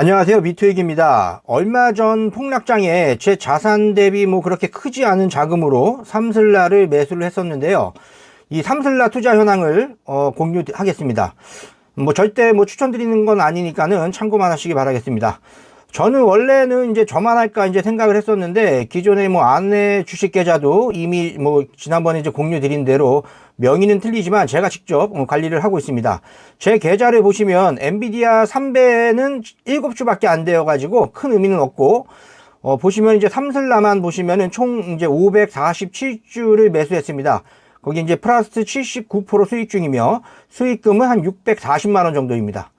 안녕하세요. 미투익입니다. 얼마 전 폭락장에 제 자산 대비 뭐 그렇게 크지 않은 자금으로 삼슬라를 매수를 했었는데요. 이 삼슬라 투자 현황을 어, 공유하겠습니다. 뭐 절대 뭐 추천드리는 건 아니니까는 참고만 하시기 바라겠습니다 저는 원래는 이제 저만 할까 이제 생각을 했었는데 기존에 뭐 아내 주식 계좌도 이미 뭐 지난번에 이제 공유 드린 대로 명의는 틀리지만 제가 직접 어, 관리를 하고 있습니다. 제 계좌를 보시면 엔비디아 3배는 7주밖에 안 되어 가지고 큰 의미는 없고 어, 보시면 이제 삼슬라만 보시면은 총 이제 547주를 매수했습니다. 거기 이제 플러스 79% 수익 중이며 수익금은 한 640만 원 정도입니다.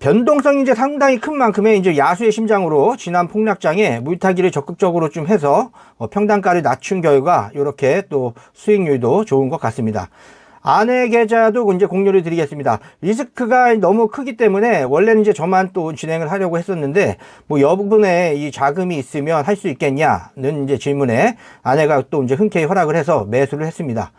변동성이 이제 상당히 큰 만큼의 이제 야수의 심장으로 지난 폭락장에 물타기를 적극적으로 좀 해서 어, 평단가를 낮춘 결과 이렇게 또 수익률도 좋은 것 같습니다. 아내 계좌도 이제 공유를 드리겠습니다. 리스크가 너무 크기 때문에 원래는 이제 저만 또 진행을 하려고 했었는데 뭐 여부분에 이 자금이 있으면 할 수 있겠냐는 이제 질문에 아내가 또 이제 흔쾌히 허락을 해서 매수를 했습니다.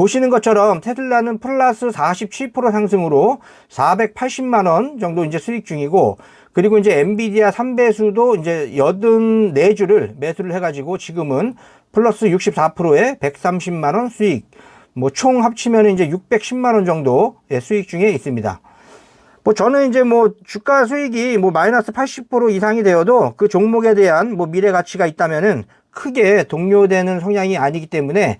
보시는 것처럼 테슬라는 플러스 47% 상승으로 480만 원 정도 이제 수익 중이고 그리고 이제 엔비디아 3배수도 이제 84주를 매수를 해가지고 지금은 플러스 64%에 130만 원 수익 뭐 총 합치면 이제 610만 원 정도의 수익 중에 있습니다. 뭐 저는 이제 뭐 주가 수익이 뭐 마이너스 80% 이상이 되어도 그 종목에 대한 뭐 미래 가치가 있다면은 크게 동요되는 성향이 아니기 때문에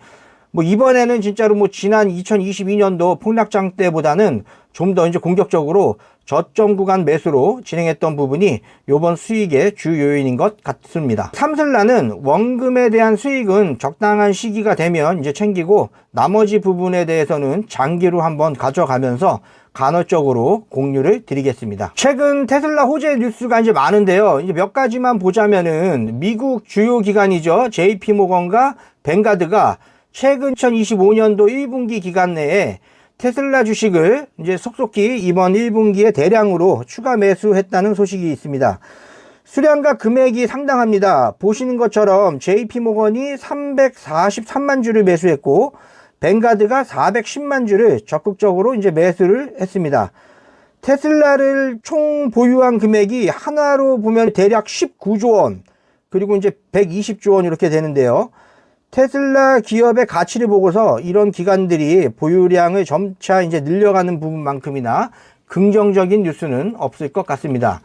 뭐 이번에는 진짜로 뭐 지난 2022년도 폭락장 때보다는 좀 더 이제 공격적으로 저점 구간 매수로 진행했던 부분이 요번 수익의 주 요인인 것 같습니다. 삼슬라는 원금에 대한 수익은 적당한 시기가 되면 이제 챙기고 나머지 부분에 대해서는 장기로 한번 가져가면서 간헐적으로 공유를 드리겠습니다. 최근 테슬라 호재 뉴스가 이제 많은데요. 이제 몇 가지만 보자면은 미국 주요 기관이죠. JP 모건과 뱅가드가 최근 2025년도 1분기 기간 내에 테슬라 주식을 이제 속속히 이번 1분기에 대량으로 추가 매수했다는 소식이 있습니다. 수량과 금액이 상당합니다. 보시는 것처럼 JP모건이 343만 주를 매수했고 뱅가드가 410만 주를 적극적으로 이제 매수를 했습니다. 테슬라를 총 보유한 금액이 하나로 보면 대략 19조 원 그리고 이제 120조 원 이렇게 되는데요. 테슬라 기업의 가치를 보고서 이런 기관들이 보유량을 점차 이제 늘려가는 부분만큼이나 긍정적인 뉴스는 없을 것 같습니다.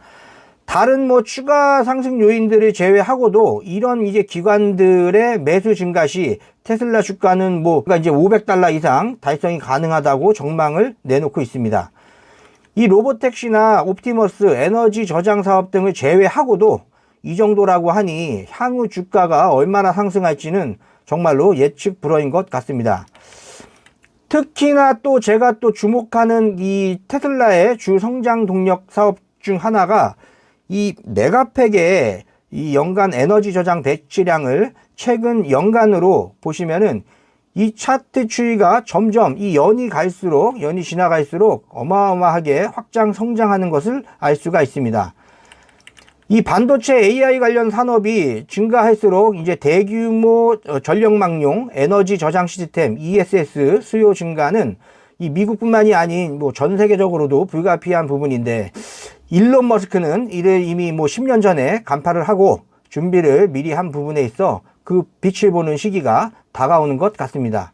다른 뭐 추가 상승 요인들을 제외하고도 이런 이제 기관들의 매수 증가 시 테슬라 주가는 뭐 이제 500달러 이상 달성이 가능하다고 전망을 내놓고 있습니다. 이 로보택시나 옵티머스, 에너지 저장 사업 등을 제외하고도 이 정도라고 하니 향후 주가가 얼마나 상승할지는 정말로 예측 불허인 것 같습니다. 특히나 또 제가 또 주목하는 이 테슬라의 주 성장 동력 사업 중 하나가 이 메가팩의 이 연간 에너지 저장 배치량을 최근 연간으로 보시면은 이 차트 추이가 점점 이 연이 갈수록 연이 지나갈수록 어마어마하게 확장 성장하는 것을 알 수가 있습니다. 이 반도체 AI 관련 산업이 증가할수록 이제 대규모 어, 전력망용 에너지 저장 시스템 ESS 수요 증가는 이 미국뿐만이 아닌 뭐 전 세계적으로도 불가피한 부분인데 일론 머스크는 이를 이미 뭐 10년 전에 간파를 하고 준비를 미리 한 부분에 있어 그 빛을 보는 시기가 다가오는 것 같습니다.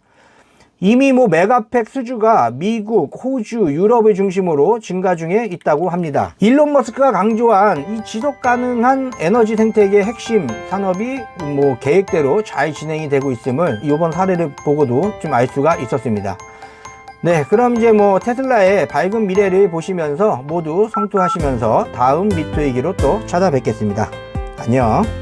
이미 뭐 메가팩 수주가 미국, 호주, 유럽을 중심으로 증가 중에 있다고 합니다. 일론 머스크가 강조한 이 지속 가능한 에너지 생태계 핵심 산업이 뭐 계획대로 잘 진행이 되고 있음을 이번 사례를 보고도 좀 알 수가 있었습니다. 네, 그럼 이제 뭐 테슬라의 밝은 미래를 보시면서 모두 성투하시면서 다음 미투이기로 또 찾아뵙겠습니다. 안녕.